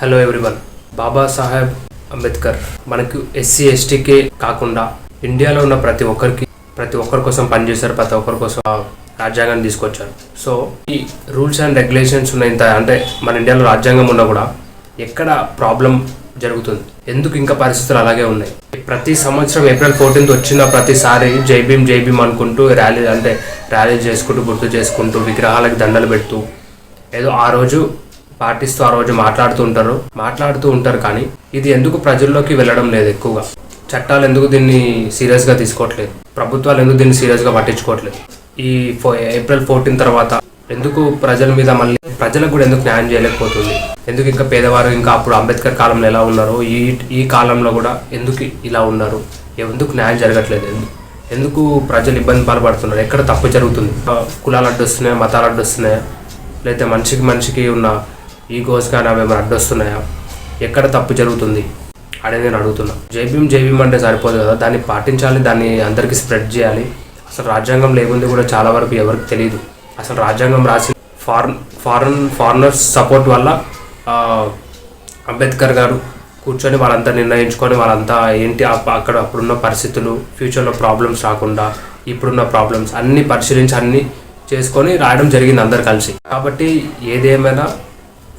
Hello everyone Babasaheb Ambedkar మనకు SC STK కాకుండా ఇండియాలో ఉన్న ప్రతి ఒక్కరికి ప్రతి ఒక్కరి కోసం పనిచేశారు ప్రతి ఒక్కరి కోసం రాజ్యాంగాన్ని తీసుకొచ్చారు. సో ఈ రూల్స్ అండ్ రెగ్యులేషన్స్ ఉన్న ఇంత అంటే మన ఇండియాలో రాజ్యాంగం ఉన్నా కూడా ఎక్కడ ప్రాబ్లం జరుగుతుంది? ఎందుకు ఇంకా పరిస్థితులు అలాగే ఉన్నాయి? ప్రతి సంవత్సరం ఏప్రిల్ ఫోర్టీన్త్ వచ్చిన ప్రతిసారి జై భీమ్ జై భీమ్ అనుకుంటూ ర్యాలీ అంటే ర్యాలీ చేసుకుంటూ గుర్తు చేసుకుంటూ విగ్రహాలకు దండలు పెడుతూ ఏదో ఆ రోజు పాటిస్తూ ఆ రోజు మాట్లాడుతూ ఉంటారు. మాట్లాడుతూ ఉంటారు కానీ ఇది ఎందుకు ప్రజల్లోకి వెళ్ళడం లేదు ఎక్కువగా? చట్టాలు ఎందుకు దీన్ని సీరియస్గా తీసుకోవట్లేదు? ప్రభుత్వాలు ఎందుకు దీన్ని సీరియస్గా పట్టించుకోవట్లేదు? ఈ ఫో ఏప్రిల్ ఫోర్టీన్ తర్వాత ఎందుకు ప్రజల మీద మళ్ళీ ప్రజలకు కూడా ఎందుకు న్యాయం చేయలేకపోతుంది? ఎందుకు ఇంకా పేదవారు ఇంకా అప్పుడు అంబేద్కర్ కాలంలో ఎలా ఉన్నారో ఈ ఈ కాలంలో కూడా ఎందుకు ఇలా ఉన్నారు? ఎందుకు న్యాయం జరగట్లేదు? ఎందుకు ప్రజలు ఇబ్బంది పాల్పడుతున్నారు? ఎక్కడ తప్పు జరుగుతుంది? కులాలు అడ్డొస్తున్నాయా? మతాలు అడ్డొస్తున్నాయా? లేకపోతే మనిషికి మనిషికి ఉన్న ఈగోస్ కానీ అవి ఏమైనా అడ్డొస్తున్నాయా? ఎక్కడ తప్పు జరుగుతుంది? అని నేను అడుగుతున్నా. జైబీం జైబీం అంటే సరిపోదు కదా? దాన్ని పాటించాలి దాన్ని అందరికీ స్ప్రెడ్ చేయాలి. అసలు రాజ్యాంగం లేకుంది కూడా చాలా వరకు ఎవరికి తెలియదు అసలు రాజ్యాంగం రాసి ఫారెన్ ఫారెన్ ఫారినర్స్ సపోర్ట్ వల్ల అంబేద్కర్ గారు కూర్చొని వాళ్ళంతా నిర్ణయించుకొని వాళ్ళంతా ఏంటి అక్కడ అప్పుడున్న పరిస్థితులు ఫ్యూచర్లో ప్రాబ్లమ్స్ రాకుండా ఇప్పుడున్న ప్రాబ్లమ్స్ అన్నీ పరిశీలించి అన్నీ చేసుకొని రాయడం జరిగింది అందరు కలిసి. కాబట్టి ఏదేమైనా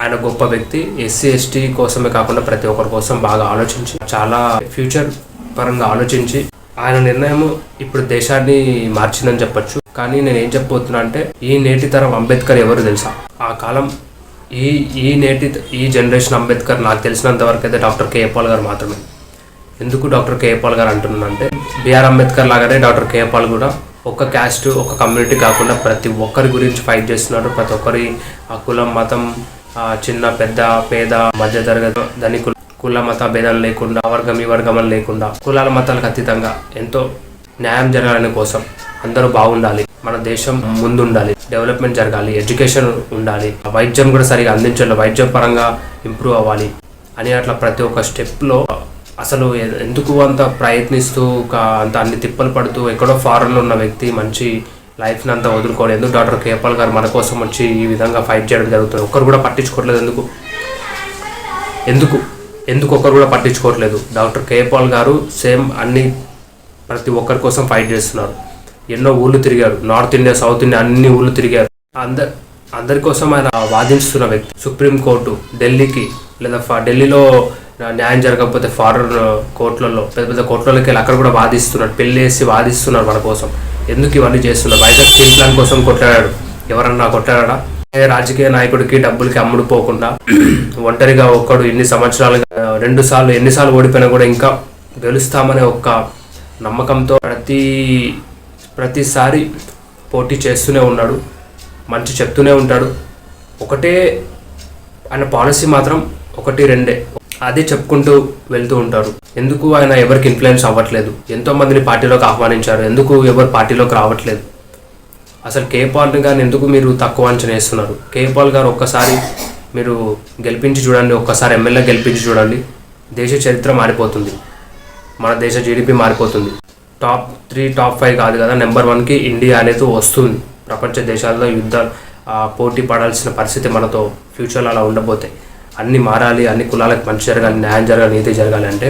ఆయన గొప్ప వ్యక్తి ఎస్సీ ఎస్టీ కోసమే కాకుండా ప్రతి ఒక్కరి కోసం బాగా ఆలోచించి చాలా ఫ్యూచర్ పరంగా ఆలోచించి ఆయన నిర్ణయం ఇప్పుడు దేశాన్ని మార్చిందని చెప్పొచ్చు. కానీ నేను ఏం చెప్పబోతున్నా అంటే ఈ నేటి తరం అంబేద్కర్ ఎవరు తెలుసా? ఆ కాలం ఈ ఈ నేటి ఈ జనరేషన్ అంబేద్కర్ నాకు తెలిసినంత వరకు అయితే డాక్టర్ కేఏ పాల్ గారు మాత్రమే. ఎందుకు డాక్టర్ కేఏ పాల్ గారు అంటున్నాను అంటే బిఆర్ అంబేద్కర్ లాగానే డాక్టర్ కేఏ పాల్ కూడా ఒక క్యాస్ట్ ఒక కమ్యూనిటీ కాకుండా ప్రతి ఒక్కరి గురించి ఫైట్ చేస్తున్నారు ప్రతి ఒక్కరి ఆ కులం మతం చిన్న పెద్ద పేద మధ్యతరగతి ధనికులు కుల మత భేదం లేకుండా వర్గం ఈ వర్గం అని లేకుండా కులాల మతాలకు అతీతంగా ఎంతో న్యాయం జరగాలని కోసం అందరూ బాగుండాలి. మన దేశం ముందుండాలి. డెవలప్మెంట్ జరగాలి. ఎడ్యుకేషన్ ఉండాలి. వైద్యం కూడా సరిగా అందించాలి వైద్యం పరంగా ఇంప్రూవ్ అవ్వాలి అని అట్లా ప్రతి ఒక్క స్టెప్లో అసలు ఎందుకు అంత ప్రయత్నిస్తూ ఒక అంత అన్ని తిప్పలు పడుతూ ఎక్కడో ఫారెన్లో ఉన్న వ్యక్తి మంచి లైఫ్ని అంతా వదులుకోవాలి. ఎందుకు డాక్టర్ కేపాల్ గారు మన కోసం వచ్చి ఈ విధంగా ఫైట్ చేయడం జరుగుతుంది? ఒక్కరు కూడా పట్టించుకోవట్లేదు ఎందుకు? ఎందుకు? ఎందుకు ఒక్కరు కూడా పట్టించుకోవట్లేదు? డాక్టర్ కేపాల్ గారు సేమ్ అన్ని ప్రతి ఒక్కరి కోసం ఫైట్ చేస్తున్నారు. ఎన్నో ఊళ్ళు తిరిగారు. నార్త్ ఇండియా సౌత్ ఇండియా అన్ని ఊళ్ళు తిరిగారు. అందరు అందరి కోసం ఆయన వాదించుతున్న వ్యక్తి. సుప్రీం కోర్టు ఢిల్లీకి లేదా ఢిల్లీలో న్యాయం జరగకపోతే ఫారెన్ కోర్టులలో uh, పెద్ద పెద్ద కోర్టులకి వెళ్ళి అక్కడ కూడా వాదిస్తున్నాడు. పెళ్ళేసి వేసి వాదిస్తున్నారు మన కోసం. ఎందుకు ఇవన్నీ చేస్తున్నారు వైజాగ్ స్టీల్ ప్లాంట్ కోసం కొట్లాడాడు. ఎవరన్నా కొట్లాడా రాజకీయ నాయకుడికి డబ్బులకి అమ్ముడు పోకుండా ఒంటరిగా ఒక్కడు ఎన్ని సంవత్సరాలుగా రెండు సార్లు ఎన్నిసార్లు ఓడిపోయినా కూడా ఇంకా గెలుస్తామనే ఒక్క నమ్మకంతో ప్రతి ప్రతిసారి పోటీ చేస్తూనే ఉన్నాడు. మంచి చెప్తూనే ఉంటాడు. ఒకటే ఆయన పాలసీ మాత్రం ఒకటి రెండే. అదే చెప్పుకుంటూ వెళ్తూ ఉంటారు. ఎందుకు ఆయన ఎవరికి ఇన్ఫ్లుయెన్స్ అవ్వట్లేదు? ఎంతో మందిని పార్టీలోకి ఆహ్వానించారు. ఎందుకు ఎవరు పార్టీలోకి రావట్లేదు? అసలు కేపాల్ గారిని ఎందుకు మీరు తక్కువ అంచనా వేస్తున్నారు? కే పాల్ గారు ఒక్కసారి మీరు గెలిపించి చూడండి. ఒక్కసారి ఎమ్మెల్యే గెలిపించి చూడండి. దేశ చరిత్ర మారిపోతుంది. మన దేశ జీడిపి మారిపోతుంది. టాప్ త్రీ టాప్ ఫైవ్ కాదు కదా. నెంబర్ వన్కి ఇండియా అనేది వస్తుంది. ప్రపంచ దేశాల్లో యుద్ధాలు పోటీ పడాల్సిన పరిస్థితి మనతో ఫ్యూచర్లో అలా ఉండబోతాయి అన్ని మారాలి అన్ని కులాలకు మంచి జరగాలి న్యాయం జరగాలి నీతి జరగాలి అంటే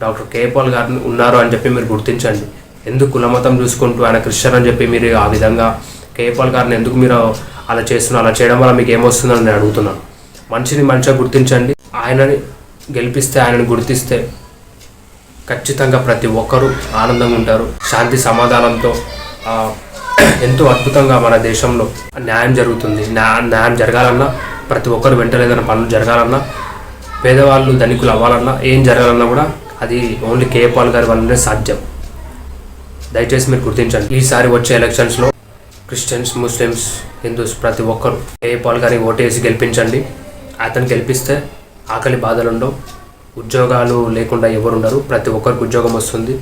డాక్టర్ కే పాల్ గారు ఉన్నారు అని చెప్పి మీరు గుర్తించండి. ఎందుకు కులమతం చూసుకుంటూ ఆయన క్రిస్టియన్ అని చెప్పి మీరు ఆ విధంగా కే పాల్ గారిని ఎందుకు మీరు అలా చేస్తున్నారు అలా చేయడం వల్ల మీకు ఏమొస్తుందని నేను అడుగుతున్నాను. మనిషిని మంచిగా గుర్తించండి. ఆయనని గెలిపిస్తే ఆయనని గుర్తిస్తే ఖచ్చితంగా ప్రతి ఒక్కరూ ఆనందంగా ఉంటారు. శాంతి సమాధానంతో ఎంతో అద్భుతంగా మన దేశంలో న్యాయం జరుగుతుంది. న్యాయం జరగాలన్నా ప్రతి ఒక్కరు వెంటనే ఏదైనా పనులు జరగాలన్నా పేదవాళ్ళు ధనికులు అవ్వాలన్నా ఏం జరగాలన్నా కూడా అది ఓన్లీ కేఏ పాల్ గారి వల్లనే సాధ్యం. దయచేసి మీరు గుర్తించండి. ఈసారి వచ్చే ఎలక్షన్స్లో క్రిస్టియన్స్ ముస్లిమ్స్ హిందూస్ ప్రతి ఒక్కరు కేఏ పాల్ గారికి ఓటేసి గెలిపించండి. అతను గెలిపిస్తే ఆకలి బాధలు ఉండవు. ఉద్యోగాలు లేకుండా ఎవరు ఉండరు. ప్రతి ఒక్కరికి ఉద్యోగం వస్తుంది.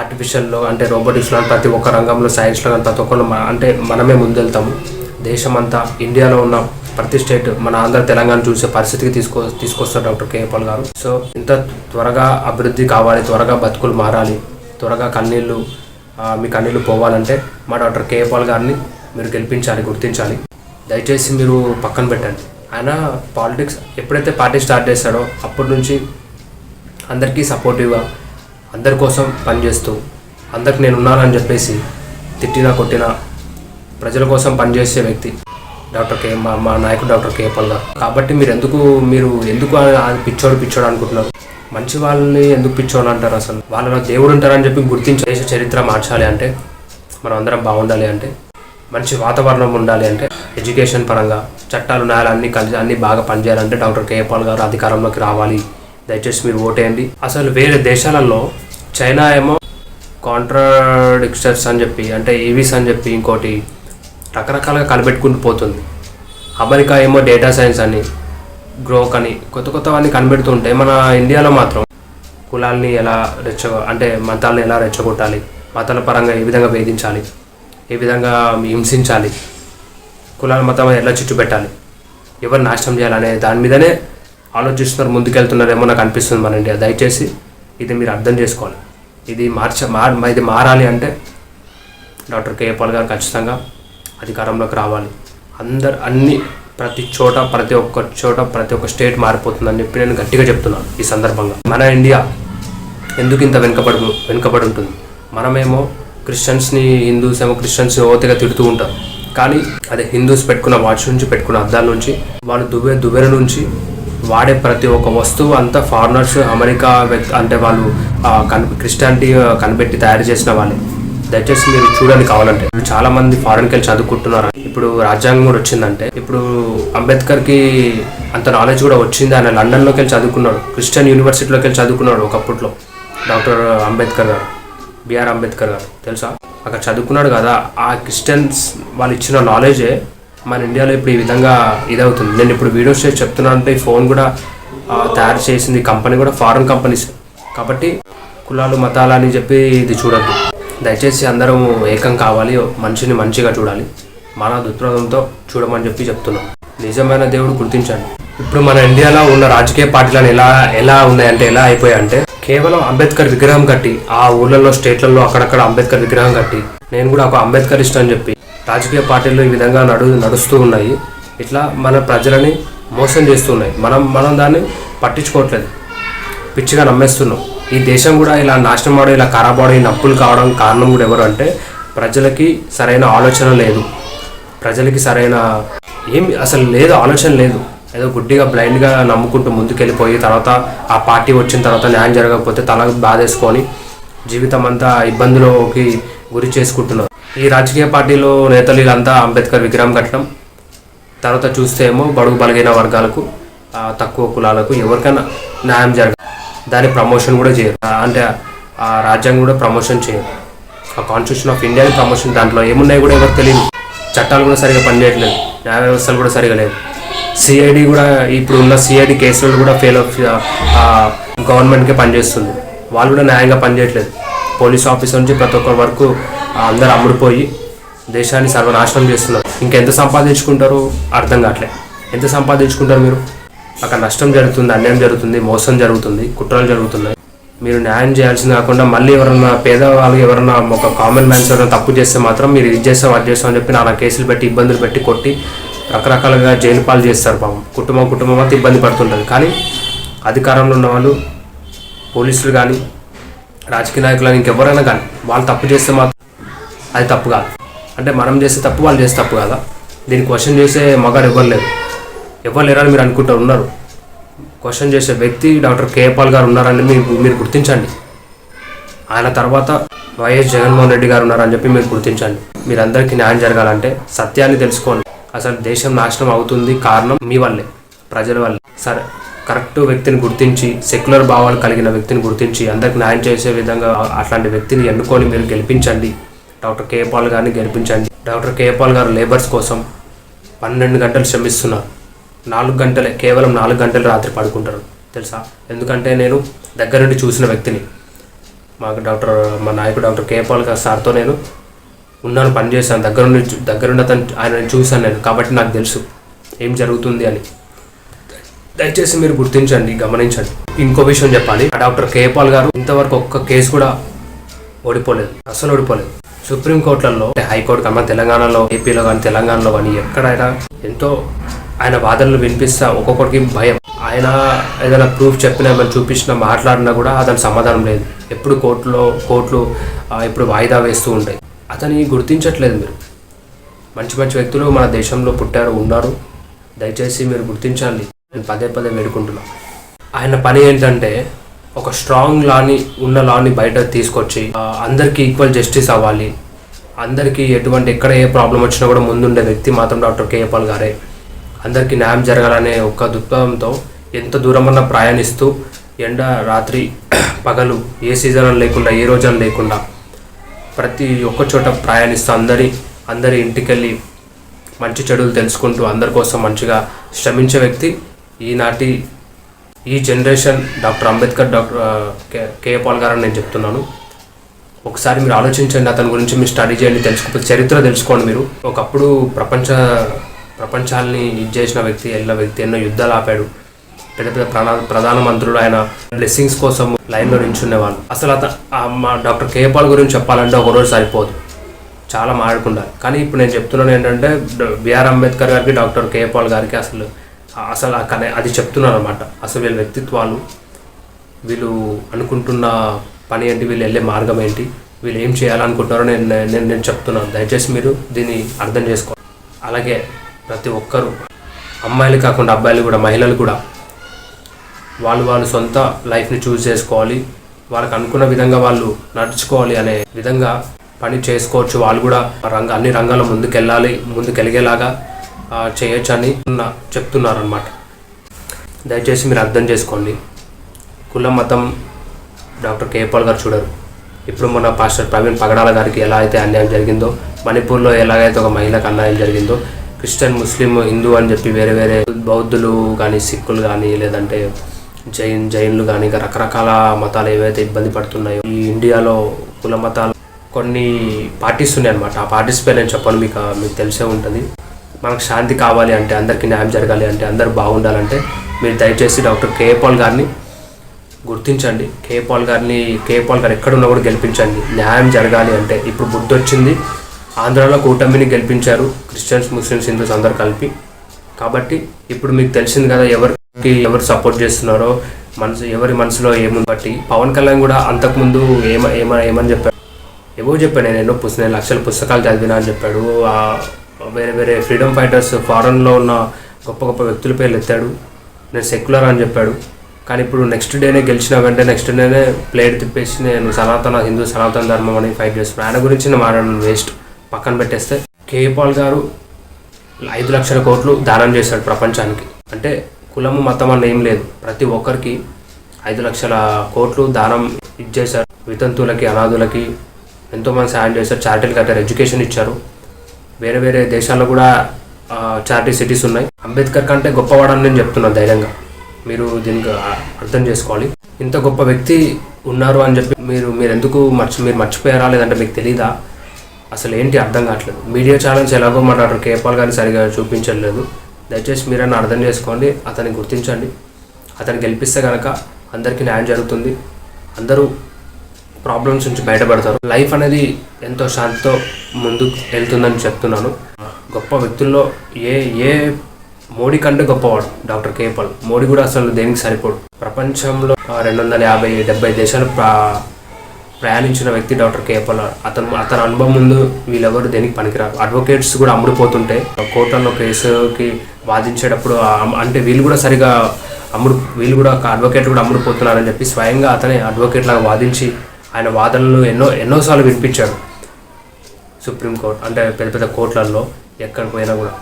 ఆర్టిఫిషియల్లో అంటే రోబోటిక్స్లో ప్రతి ఒక్క రంగంలో సైన్స్లో కానీ ప్రతి ఒక్కరు అంటే మనమే ముందెళ్తాము. దేశం అంతా ఇండియాలో ఉన్న ప్రతి స్టేట్ మన ఆంధ్ర తెలంగాణ చూసే పరిస్థితికి తీసుకో తీసుకొస్తారు డాక్టర్ కేపాల్ గారు. సో ఇంత త్వరగా అభివృద్ధి కావాలి త్వరగా బతుకులు మారాలి త్వరగా కన్నీళ్ళు మీ కన్నీళ్ళు పోవాలంటే మా డాక్టర్ కేపాల్ గారిని మీరు గెలిపించాలి గుర్తించాలి. దయచేసి మీరు పక్కన పెట్టండి. ఆయన పాలిటిక్స్ ఎప్పుడైతే పార్టీ స్టార్ట్ చేస్తాడో అప్పటి నుంచి అందరికీ సపోర్టివ్గా అందరి కోసం పనిచేస్తూ అందరికి నేను ఉన్నానని చెప్పేసి తిట్టినా కొట్టినా ప్రజల కోసం పనిచేసే వ్యక్తి. డాక్టర్ కే మా మా నాయకుడు డాక్టర్ కేపల్ గారు కాబట్టి మీరు ఎందుకు మీరు ఎందుకు పిచ్చోడు పిచ్చోడు అనుకుంటున్నారు? మంచి వాళ్ళని ఎందుకు పిచ్చోడు అంటారు అసలు? వాళ్ళలో దేవుడు ఉంటారని చెప్పి గుర్తించి దేశ చరిత్ర మార్చాలి అంటే మనం అందరం బాగుండాలి అంటే మంచి వాతావరణం ఉండాలి అంటే ఎడ్యుకేషన్ పరంగా చట్టాలు న్యాయాలు అన్ని కలిసి అన్ని బాగా పనిచేయాలంటే డాక్టర్ కేపాల్ గారు అధికారంలోకి రావాలి. దయచేసి మీరు ఓటేయండి. అసలు వేరే దేశాలలో చైనా ఏమో కాంట్రాడిక్టర్స్ అని చెప్పి అంటే ఈవీస్ అని చెప్పి ఇంకోటి రకరకాలుగా కనిపెట్టుకుంటూ పోతుంది. అమెరికా ఏమో డేటా సైన్స్ అని గ్రోక్ అని కొత్త కొత్తవన్నీ కనిపెడుతుంటే మన ఇండియాలో మాత్రం కులాల్ని ఎలా రెచ్చ అంటే మతాలను ఎలా రెచ్చగొట్టాలి మతాల పరంగా ఏ విధంగా వేధించాలి ఏ విధంగా హింసించాలి కులాల మతం ఎలా చుట్టు పెట్టాలి ఎవరు నాశనం చేయాలనే దాని మీదనే ఆలోచిస్తున్నారు ముందుకెళ్తున్నారేమో నాకు అనిపిస్తుంది మన ఇండియా. దయచేసి ఇది మీరు అర్థం చేసుకోవాలి. ఇది మార్చ మార్ ఇది మారాలి అంటే డాక్టర్ కేపాల్ గారు ఖచ్చితంగా అధికారంలోకి రావాలి. అందరు అన్ని ప్రతి చోట ప్రతి ఒక్క చోట ప్రతి ఒక్క స్టేట్ మారిపోతుందని చెప్పి నేను గట్టిగా చెప్తున్నాను ఈ సందర్భంగా. మన ఇండియా ఎందుకు ఇంత వెనుకబడి వెనుకబడి ఉంటుంది మనమేమో క్రిస్టియన్స్ని హిందూస్ ఏమో క్రిస్టియన్స్ ఓతగా తిడుతూ ఉంటారు కానీ అదే హిందూస్ పెట్టుకున్న వాచ్ నుంచి పెట్టుకున్న అద్దాల నుంచి వాళ్ళు దుబే దుబెర నుంచి వాడే ప్రతి ఒక్క వస్తువు అంతా ఫారినర్స్ అమెరికా అంటే వాళ్ళు కన్ క్రిస్టియానిటీ కనిపెట్టి తయారు చేసిన వాళ్ళే. దయచేసి మీరు చూడండి కావాలంటే. ఇప్పుడు చాలా మంది ఫారెన్కి వెళ్ళి చదువుకుంటున్నారు. ఇప్పుడు రాజ్యాంగం కూడా వచ్చిందంటే ఇప్పుడు అంబేద్కర్కి అంత నాలెడ్జ్ కూడా వచ్చింది ఆయన లండన్లోకి వెళ్ళి చదువుకున్నాడు. క్రిస్టియన్ యూనివర్సిటీలోకి వెళ్ళి చదువుకున్నాడు ఒకప్పట్లో. డాక్టర్ అంబేద్కర్ గారు బిఆర్ అంబేద్కర్ గారు తెలుసా? అక్కడ చదువుకున్నాడు కదా. ఆ క్రిస్టియన్స్ వాళ్ళు ఇచ్చిన నాలెడ్జే మన ఇండియాలో ఇప్పుడు ఈ విధంగా ఇదవుతుంది. నేను ఇప్పుడు వీడియోస్ చేసి చెప్తున్నాను అంటే ఈ ఫోన్ కూడా తయారు చేసింది కంపెనీ కూడా ఫారెన్ కంపెనీస్ కాబట్టి కులాలు మతాలు అని చెప్పి ఇది చూడద్దు. దయచేసి అందరం ఏకం కావాలి మనిషిని మంచిగా చూడాలి. మన దృక్పథంతో చూడమని చెప్పి చెప్తున్నాం. నిజమైన దేవుడు గుర్తించండి. ఇప్పుడు మన ఇండియాలో ఉన్న రాజకీయ పార్టీలను ఎలా ఎలా ఉన్నాయంటే ఎలా అయిపోయాయంటే కేవలం అంబేద్కర్ విగ్రహం కట్టి ఆ ఊళ్ళల్లో స్టేట్లలో అక్కడక్కడ అంబేద్కర్ విగ్రహం కట్టి నేను కూడా ఒక అంబేద్కర్ ఇష్టం అని చెప్పి రాజకీయ పార్టీలు ఈ విధంగా నడు నడుస్తూ ఉన్నాయి. ఇట్లా మన ప్రజలని మోసం చేస్తున్నాయి మనం మనం దాన్ని పట్టించుకోవట్లేదు. పిచ్చిగా నమ్మేస్తున్నాం. ఈ దేశం కూడా ఇలా నాశనం అవడం ఇలా ఖరాబ్ అవడం ఈ నప్పులు కావడం కారణం కూడా ఎవరు అంటే ప్రజలకి సరైన ఆలోచన లేదు. ప్రజలకి సరైన ఏం అసలు లేదు ఆలోచన లేదు. ఏదో గుడ్డిగా బ్లైండ్గా నమ్ముకుంటూ ముందుకెళ్ళిపోయి తర్వాత ఆ పార్టీ వచ్చిన తర్వాత న్యాయం జరగకపోతే తల బాధేసుకొని జీవితం అంతా ఇబ్బందులోకి గురి చేసుకుంటున్నారు. ఈ రాజకీయ పార్టీలో నేతలు వీళ్ళంతా అంబేద్కర్ విగ్రహం కట్టడం తర్వాత చూస్తే ఏమో బడుగు బలగైన వర్గాలకు తక్కువ కులాలకు ఎవరికైనా న్యాయం జరగదు దాని ప్రమోషన్ కూడా చేయరు. అంటే ఆ రాజ్యాంగం కూడా ప్రమోషన్ చేయరు. ఆ కాన్స్టిట్యూషన్ ఆఫ్ ఇండియాని ప్రమోషన్ దాంట్లో ఏమున్నాయి కూడా ఎవరు తెలియదు చట్టాలు కూడా సరిగా పనిచేయట్లేదు. న్యాయ వ్యవస్థలు కూడా సరిగా లేదు సిఐడి కూడా ఇప్పుడు ఉన్న సిఐడి కేసులు కూడా ఫెయిల్ ఆఫ్ గవర్నమెంట్కే పనిచేస్తుంది. వాళ్ళు కూడా న్యాయంగా పనిచేయట్లేదు. పోలీస్ ఆఫీసర్ నుంచి ప్రతి ఒక్కరి వరకు అందరు అమ్ముడుపోయి దేశాన్ని సర్వనాశనం చేస్తున్నారు. ఇంకెంత సంపాదించుకుంటారో అర్థం కావట్లేదు ఎంత సంపాదించుకుంటారు మీరు? అక్కడ నష్టం జరుగుతుంది అన్యాయం జరుగుతుంది మోసం జరుగుతుంది కుట్రలు జరుగుతున్నాయి. మీరు న్యాయం చేయాల్సింది కాకుండా మళ్ళీ ఎవరన్నా పేదవాళ్ళు ఎవరన్నా ఒక కామన్ మ్యాన్స్ ఎవరైనా తప్పు చేస్తే మాత్రం మీరు ఇది చేస్తాం అది చేస్తాం అని చెప్పి నానా కేసులు పెట్టి ఇబ్బందులు పెట్టి కొట్టి రకరకాలుగా జైలు పాలు చేస్తారు పాపం. కుటుంబం కుటుంబం అంతా ఇబ్బంది పడుతుంటుంది. కానీ అధికారంలో ఉన్న వాళ్ళు పోలీసులు కానీ రాజకీయ నాయకులు కానీ ఇంకెవరైనా కానీ వాళ్ళు తప్పు చేస్తే మాత్రం అది తప్పు కాదు. అంటే మనం చేసే తప్పు వాళ్ళు చేస్తే తప్పు కాదా? దీన్ని క్వశ్చన్ చేసే మగాడు ఎవరు లేదు ఎవరు లేరని మీరు అనుకుంటారు ఉన్నారు. క్వశ్చన్ చేసే వ్యక్తి డాక్టర్ కేపాల్ గారు ఉన్నారని మీరు మీరు గుర్తించండి. ఆయన తర్వాత వైఎస్ జగన్మోహన్ రెడ్డి గారు ఉన్నారని చెప్పి మీరు గుర్తించండి. మీరందరికీ న్యాయం జరగాలంటే సత్యాన్ని తెలుసుకోండి. అసలు దేశం నాశనం అవుతుంది కారణం మీ వల్లే ప్రజల వల్లే. సరే కరెక్ట్ వ్యక్తిని గుర్తించి సెక్యులర్ భావాలు కలిగిన వ్యక్తిని గుర్తించి అందరికి న్యాయం చేసే విధంగా అట్లాంటి వ్యక్తిని ఎన్నుకొని మీరు గెలిపించండి. డాక్టర్ కేపాల్ గారిని గెలిపించండి. డాక్టర్ కేపాల్ గారు లేబర్స్ కోసం పన్నెండు గంటలు శ్రమిస్తున్నారు. నాలుగు గంటలే కేవలం నాలుగు గంటలు రాత్రి పడుకుంటారు తెలుసా? ఎందుకంటే నేను దగ్గర నుండి చూసిన వ్యక్తిని. మాకు డాక్టర్ మా నాయకుడు డాక్టర్ కేపాల్ గారు సార్తో నేను ఉన్నాను పనిచేశాను దగ్గర నుండి దగ్గరుండి అతను ఆయన చూశాను నేను కాబట్టి నాకు తెలుసు ఏం జరుగుతుంది అని. దయచేసి మీరు గుర్తించండి గమనించండి. ఇంకో విషయం చెప్పాలి. ఆ డాక్టర్ కేపాల్ గారు ఇంతవరకు ఒక్క కేసు కూడా ఓడిపోలేదు అసలు ఓడిపోలేదు. సుప్రీంకోర్టులలో హైకోర్టు కన్నా తెలంగాణలో ఏపీలో కానీ తెలంగాణలో కానీ ఎక్కడైనా ఎంతో ఆయన వాదనలు వినిపిస్తా ఒక్కొక్కరికి భయం. ఆయన ఏదైనా ప్రూఫ్ చెప్పినా ఏమైనా చూపించినా మాట్లాడినా కూడా అతని సమాధానం లేదు. ఎప్పుడు కోర్టులో కోర్టులు ఇప్పుడు వాయిదా వేస్తూ ఉంటాయి. అతని గుర్తించట్లేదు మీరు. మంచి మంచి వ్యక్తులు మన దేశంలో పుట్టారు ఉన్నారు. దయచేసి మీరు గుర్తించాలి నేను పదే పదే వేడుకుంటున్నా. ఆయన పని ఏంటంటే ఒక స్ట్రాంగ్ లాని ఉన్న లాని బయట తీసుకొచ్చి అందరికీ ఈక్వల్ జస్టిస్ అవ్వాలి. అందరికీ ఎటువంటి ఎక్కడ ఏ ప్రాబ్లం వచ్చినా కూడా ముందుండే వ్యక్తి మాత్రం డాక్టర్ కేఏపాల్ గారే. అందరికీ న్యాయం జరగాలనే ఒక దృక్పథంతో ఎంత దూరమన్నా ప్రయాణిస్తూ ఎండ రాత్రి పగలు ఏ సీజన్ లేకుండా ఏ రోజు లేకుండా ప్రతి ఒక్క చోట ప్రయాణిస్తూ అందరి అందరి ఇంటికెళ్ళి మంచి చెడులు తెలుసుకుంటూ అందరి కోసం మంచిగా శ్రమించే వ్యక్తి ఈనాటి ఈ generation doctor Ambedkar doctor K KA Paul గారు అని నేను చెప్తున్నాను. ఒకసారి మీరు ఆలోచించండి అతని గురించి మీరు స్టడీ చేయండి తెలుసుకో చరిత్ర తెలుసుకోండి మీరు. ఒకప్పుడు ప్రపంచ ప్రపంచాన్ని ఇది చేసిన వ్యక్తి వెళ్ళిన వ్యక్తి ఎన్నో యుద్ధాలు ఆపాడు. పెద్ద పెద్ద ప్రధాన ప్రధానమంత్రులు ఆయన బ్లెస్సింగ్స్ కోసం లైన్లో నించునేవాళ్ళు అసలు అత మా డాక్టర్ కేపాల్ గురించి చెప్పాలంటే ఒక రోజు సరిపోదు. చాలా మాట్లాడుకుంటారు కానీ ఇప్పుడు నేను చెప్తున్నాను ఏంటంటే బిఆర్ అంబేద్కర్ గారికి డాక్టర్ కేపాల్ గారికి అసలు అసలు కానీ అది చెప్తున్నాను అనమాట అసలు వీళ్ళ వ్యక్తిత్వాలు వీళ్ళు అనుకుంటున్న పని ఏంటి వీళ్ళు వెళ్ళే మార్గం ఏంటి వీళ్ళు ఏం చేయాలనుకుంటున్నారో నేను నేను నేను చెప్తున్నాను. దయచేసి మీరు దీన్ని అర్థం చేసుకో అలాగే ప్రతి ఒక్కరూ అమ్మాయిలు కాకుండా అబ్బాయిలు కూడా మహిళలు కూడా వాళ్ళు వాళ్ళు సొంత లైఫ్ని చూస్ చేసుకోవాలి. వాళ్ళకి అనుకున్న విధంగా వాళ్ళు నడుచుకోవాలి అనే విధంగా పని చేసుకోవచ్చు. వాళ్ళు కూడా రంగ అన్ని రంగాల్లో ముందుకెళ్ళాలి ముందుకెలిగేలాగా చేయొచ్చు అని ఉన్న- దయచేసి మీరు అర్థం చేసుకోండి. కులం మతం డాక్టర్ కేపాల్ గారు చూడరు. ఇప్పుడు మన పాస్టర్ ప్రవీణ్ పగడాల గారికి ఎలా అయితే అన్యాయం జరిగిందో మణిపూర్లో ఎలాగైతే ఒక మహిళకు అన్యాయం జరిగిందో క్రిస్టియన్ ముస్లిం హిందూ అని చెప్పి వేరే వేరే బౌద్ధులు కానీ సిక్కులు కానీ లేదంటే జైన్ జైన్లు కానీ ఇంకా రకరకాల మతాలు ఏవైతే ఇబ్బంది పడుతున్నాయో ఈ ఇండియాలో కుల మతాలు కొన్ని పార్టీస్ ఉన్నాయి అనమాట ఆ పార్టీస్ పై నేను చెప్పను మీకు మీకు తెలిసే ఉంటుంది. మనకు శాంతి కావాలి అంటే అందరికీ న్యాయం జరగాలి అంటే అందరు బాగుండాలంటే మీరు దయచేసి డాక్టర్ కే పాల్ గారిని గుర్తించండి. కే పాల్ గారిని కే పాల్ గారు ఎక్కడున్నా కూడా గెలిపించండి. న్యాయం జరగాలి అంటే ఇప్పుడు బుద్ధి వచ్చింది ఆంధ్రాలో కూటమిని గెలిపించారు క్రిస్టియన్స్ ముస్లిమ్స్ హిందూస్ అందరు కలిపి. కాబట్టి ఇప్పుడు మీకు తెలిసింది కదా ఎవరికి ఎవరు సపోర్ట్ చేస్తున్నారో మనసు ఎవరి మనసులో ఏముంది? బట్టి పవన్ కళ్యాణ్ కూడా అంతకుముందు ఏమ ఏమ ఏమని చెప్పాడు? ఏవో చెప్పాడు? నేను ఎన్నో పుస్తకం నేను లక్షల పుస్తకాలు చదివినా అని చెప్పాడు. వేరే వేరే ఫ్రీడమ్ ఫైటర్స్ ఫారెన్లో ఉన్న గొప్ప గొప్ప వ్యక్తుల పేర్లు ఎత్తాడు. నేను సెక్యులర్ అని చెప్పాడు. కానీ ఇప్పుడు నెక్స్ట్ డేనే గెలిచిన వెంటనే నెక్స్ట్ డేనే ప్లేట్ తిప్పేసి నేను సనాతన హిందూ సనాతన ధర్మం అని ఫైట్ చేస్తున్నాను ఆయన గురించి నేను మాట్లాడను వేస్ట్ పక్కన పెట్టేస్తే కే పాల్ గారు ఐదు లక్షల కోట్లు దానం చేశాడు ప్రపంచానికి. అంటే కులము మతం అన్న ఏం లేదు. ప్రతి ఒక్కరికి ఐదు లక్షల కోట్లు దానం ఇచ్చేశారు. వితంతువులకి అనాథులకి ఎంతోమంది సాయం చేశారు. చారిటీలు కట్టారు ఎడ్యుకేషన్ ఇచ్చారు. వేరే వేరే దేశాల్లో కూడా చారిటీ సిటీస్ ఉన్నాయి. అంబేద్కర్ కంటే గొప్పవాడని నేను చెప్తున్నాను ధైర్యంగా. మీరు దీనికి అర్థం చేసుకోవాలి. ఇంత గొప్ప వ్యక్తి ఉన్నారు అని చెప్పి మీరు మీరు ఎందుకు మర్చి మీరు మర్చిపోయారా? లేదంటే మీకు తెలీదా? అసలు ఏంటి అర్థం కావట్లేదు. మీడియా ఛానల్స్ ఎలాగో మన డాక్టర్ కేపాల్ గారిని సరిగా చూపించలేదు దయచేసి మీరన్నా అర్థం చేసుకోండి. అతన్ని గుర్తించండి. అతను గెలిపిస్తే కనుక అందరికీ న్యాయం జరుగుతుంది. అందరూ ప్రాబ్లమ్స్ నుంచి బయటపడతారు. లైఫ్ అనేది ఎంతో శాంతితో ముందుకు వెళ్తుందని చెప్తున్నాను. గొప్ప వ్యక్తుల్లో ఏ ఏ మోడీ కంటే గొప్పవాడు డాక్టర్ కేపాల్. మోడీ కూడా అసలు దేనికి సరిపోడు. ప్రపంచంలో రెండు వందల యాభై డెబ్బై దేశాలు ప్రా- ప్రయాణించిన వ్యక్తి డాక్టర్ కేపల్లార్ అతను అతని అనుభవం ముందు వీళ్ళెవరు దేనికి పనికిరారు? అడ్వకేట్స్ కూడా అమ్ముడుపోతుంటే కోర్టులో కేసుకి వాదించేటప్పుడు అంటే వీళ్ళు కూడా సరిగా అమ్ముడు వీళ్ళు కూడా ఒక అడ్వకేట్ కూడా అమ్ముడుపోతున్నారని చెప్పి స్వయంగా అతనే అడ్వకేట్ లాగా వాదించి ఆయన వాదనలు ఎన్నో ఎన్నోసార్లు వినిపించాడు. సుప్రీంకోర్టు అంటే పెద్ద పెద్ద కోర్టులలో ఎక్కడ పోయినా కూడా.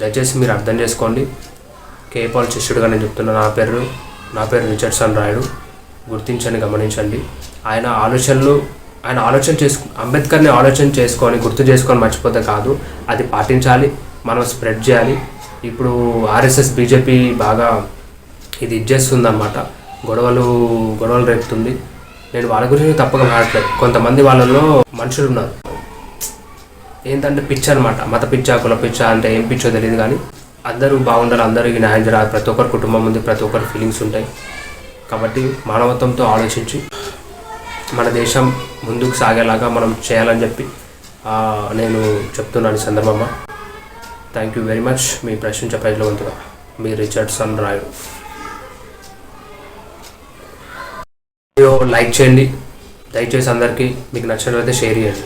దయచేసి మీరు అర్థం చేసుకోండి. కేపాల్ శిష్యుడుగా నేను చెప్తున్నా నా పేరు నా పేరు రిచర్డ్సన్ రాయుడు. గుర్తించండి గమనించండి. ఆయన ఆలోచనలు ఆయన ఆలోచన చేసుకు అంబేద్కర్ని ఆలోచన చేసుకొని గుర్తు చేసుకొని మర్చిపోతే కాదు అది పాటించాలి మనం స్ప్రెడ్ చేయాలి. ఇప్పుడు ఆర్ఎస్ఎస్ బీజేపీ బాగా ఇది ఇచ్చేస్తుందన్నమాట గొడవలు గొడవలు రేపుతుంది. నేను వాళ్ళ గురించి తప్పక మాట్లాడలేదు కొంతమంది వాళ్ళలో మనుషులు ఉన్నారు. ఏంటంటే పిచ్చ అనమాట మత పిచ్చ కుల పిచ్చ అంటే ఏం పిచ్చో తెలియదు కానీ అందరూ బాగుండాలి అందరికీ న్యాయం జరగాలి. ప్రతి ఒక్కరి కుటుంబం ఉంది ప్రతి ఒక్కరి ఫీలింగ్స్ ఉంటాయి. కాబట్టి మానవత్వంతో ఆలోచించి మన దేశం ముందుకు సాగేలాగా మనం చేయాలని చెప్పి నేను చెప్తున్నాను ఈ సందర్భంగా థ్యాంక్ యూ వెరీ మచ్ మీ ప్రశ్నించే ప్రజలవంతుగా మీ రిచర్డ్సన్ రాయుడు వీడియో లైక్ చేయండి. దయచేసి అందరికీ మీకు నచ్చినట్లయితే షేర్ చేయండి.